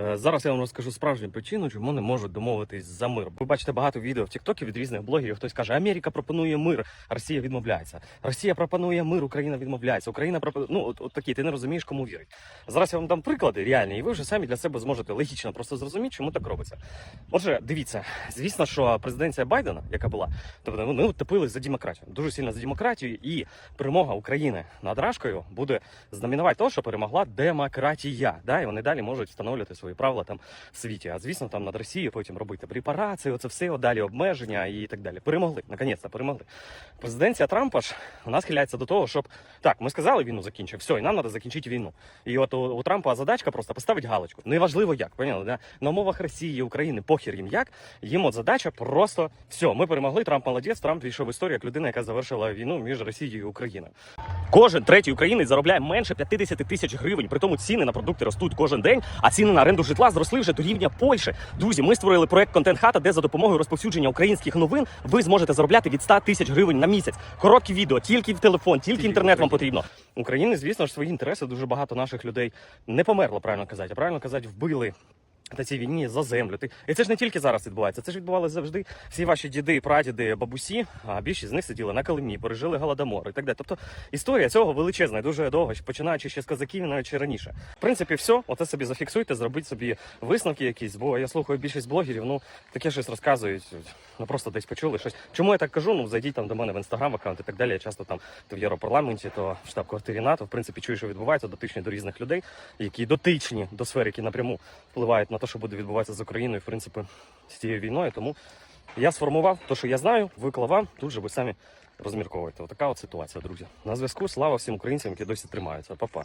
Е, Зараз я вам розкажу справжню причину, чому не можуть домовитись за мир. Ви бачите багато відео в Тіктокі від різних блогерів. Хтось каже, Америка пропонує мир, Росія відмовляється. Росія пропонує мир, Україна відмовляється. Україна пропонує. Ну от, от такі, ти не розумієш, кому вірить. Зараз я вам дам приклади реальні, і ви вже самі для себе зможете логічно просто зрозуміти, чому так робиться. Отже, дивіться, звісно, що президенція Байдена, яка була, тобто вони втопились за демократію, дуже сильно за демократію, і перемога України над Рашкою буде знаменувати того, що перемогла демократія. Да? І вони далі можуть встановлювати свої правила там в світі. А звісно, там над Росією потім робити репарації, оце все далі обмеження і так далі. Перемогли, наконець-то перемогли. Президенція Трампа ж вона схиляється до того, щоб так, ми сказали, війну закінчив, все, і нам треба закінчити війну. І от у, у Трампа задачка просто поставити галочку. Неважливо як, поняли, да? на умовах Росії, України, похер їм як. Їм от задача просто все, ми перемогли. Трамп молодець. Трамп війшов в історію як людина, яка завершила війну між Росією і Україною. Кожен третій українець заробляє менше 50 тисяч гривень. При тому ціни на продукти ростуть кожен день, а ціни на оренду житла зросли вже до рівня Польщі. Друзі, ми створили проект Контент Хата, де за допомогою розповсюдження українських новин ви зможете заробляти від 100 тисяч гривень на місяць. Короткі відео, тільки в телефон, тільки інтернет вам потрібно. України, звісно ж, свої інтереси дуже багато наших людей не померло, правильно казати, а правильно казати, вбили. На цій війні за землю. Ти і це ж не тільки зараз відбувається. Це ж відбувалося завжди. Всі ваші діди, прадіди, бабусі, а більшість з них сиділи на Калимі, пережили голодомор і так далі. Тобто історія цього величезна, і дуже довго, починаючи ще з козаків, навіть ще раніше. В принципі, все, оце собі зафіксуйте, зробіть собі висновки якісь, бо я слухаю більшість блогерів, ну таке щось розказують. Ну просто десь почули щось. Чому я так кажу? Ну зайдіть там до мене в інстаграм аккаунт і так далі. Я часто там то в Європарламенті, то в штаб-квартирі НАТО. В принципі, чую, що відбувається, дотичні до різних людей, які дотичні до сфер, які напряму впливають на те, що буде відбуватися з Україною, в принципі, з цією війною. Тому я сформував те, що я знаю, виклав вам. Тут же ви самі розмірковуєте. Отака от ситуація, друзі. На зв'язку. Слава всім українцям, які досі тримаються. Па-па.